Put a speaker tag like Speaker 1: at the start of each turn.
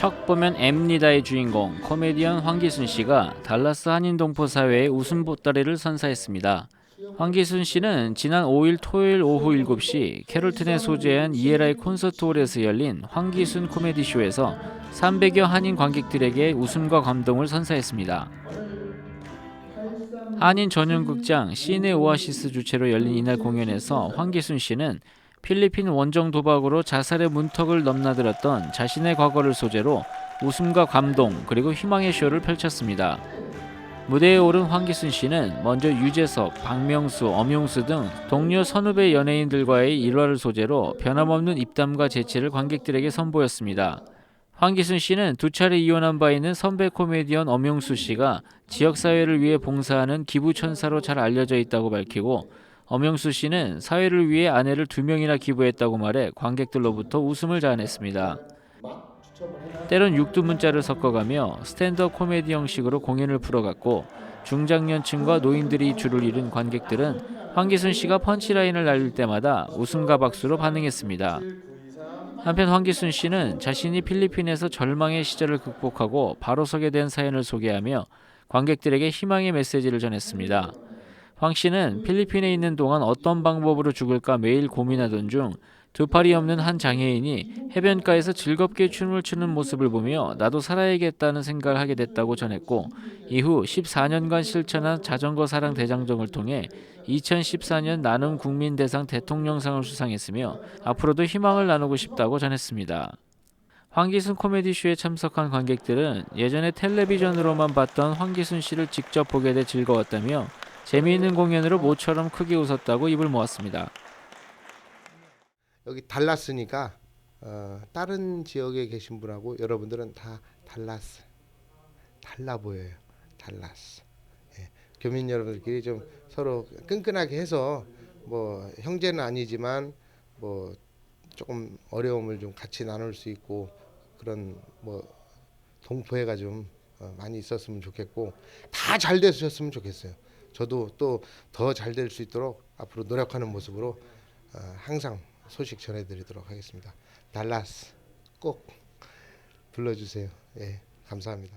Speaker 1: 척 보면 앱니다의 주인공 코미디언 황기순 씨가 달라스 한인동포 사회에 웃음 보따리를 선사했습니다. 황기순 씨는 지난 5일 토요일 오후 7시 캐롤튼에 소재한 이에라이 콘서트홀에서 열린 황기순 코미디 쇼에서 300여 한인 관객들에게 웃음과 감동을 선사했습니다. 한인 전용 극장 시내 오아시스 주최로 열린 이날 공연에서 황기순 씨는 필리핀 원정 도박으로 자살의 문턱을 넘나들었던 자신의 과거를 소재로 웃음과 감동 그리고 희망의 쇼를 펼쳤습니다. 무대에 오른 황기순 씨는 먼저 유재석, 박명수, 엄용수 등 동료 선후배 연예인들과의 일화를 소재로 변함없는 입담과 재치를 관객들에게 선보였습니다. 황기순 씨는 두 차례 이혼한 바 있는 선배 코미디언 엄용수 씨가 지역 사회를 위해 봉사하는 기부 천사로 잘 알려져 있다고 밝히고 엄영수 씨는 사회를 위해 아내를 두 명이나 기부했다고 말해 관객들로부터 웃음을 자아냈습니다. 때론 육두 문자를 섞어가며 스탠드업 코미디 형식으로 공연을 풀어갔고 중장년층과 노인들이 줄을 이룬 관객들은 황기순 씨가 펀치라인을 날릴 때마다 웃음과 박수로 반응했습니다. 한편 황기순 씨는 자신이 필리핀에서 절망의 시절을 극복하고 바로 서게 된 사연을 소개하며 관객들에게 희망의 메시지를 전했습니다. 황 씨는 필리핀에 있는 동안 어떤 방법으로 죽을까 매일 고민하던 중 두 팔이 없는 한 장애인이 해변가에서 즐겁게 춤을 추는 모습을 보며 나도 살아야겠다는 생각을 하게 됐다고 전했고 이후 14년간 실천한 자전거 사랑 대장정을 통해 2014년 나눔 국민 대상 대통령상을 수상했으며 앞으로도 희망을 나누고 싶다고 전했습니다. 황기순 코미디쇼에 참석한 관객들은 예전에 텔레비전으로만 봤던 황기순 씨를 직접 보게 돼 즐거웠다며 재미있는 공연으로 모처럼 크게 웃었다고 입을 모았습니다.
Speaker 2: 여기 달라스니까 어, 다른 지역에 계신 분하고 여러분들은 다 달라스 달라 보여요. 달라스. 예. 교민 여러분들끼리 좀 서로 끈끈하게 해서 뭐 형제는 아니지만 뭐 조금 어려움을 좀 같이 나눌 수 있고 그런 뭐 동포애가 좀 어, 많이 있었으면 좋겠고 다 잘 되셨으면 좋겠어요. 저도 또 더 잘 될 수 있도록 앞으로 노력하는 모습으로 어, 항상 소식 전해드리도록 하겠습니다. 달라스 꼭 불러주세요. 예, 감사합니다.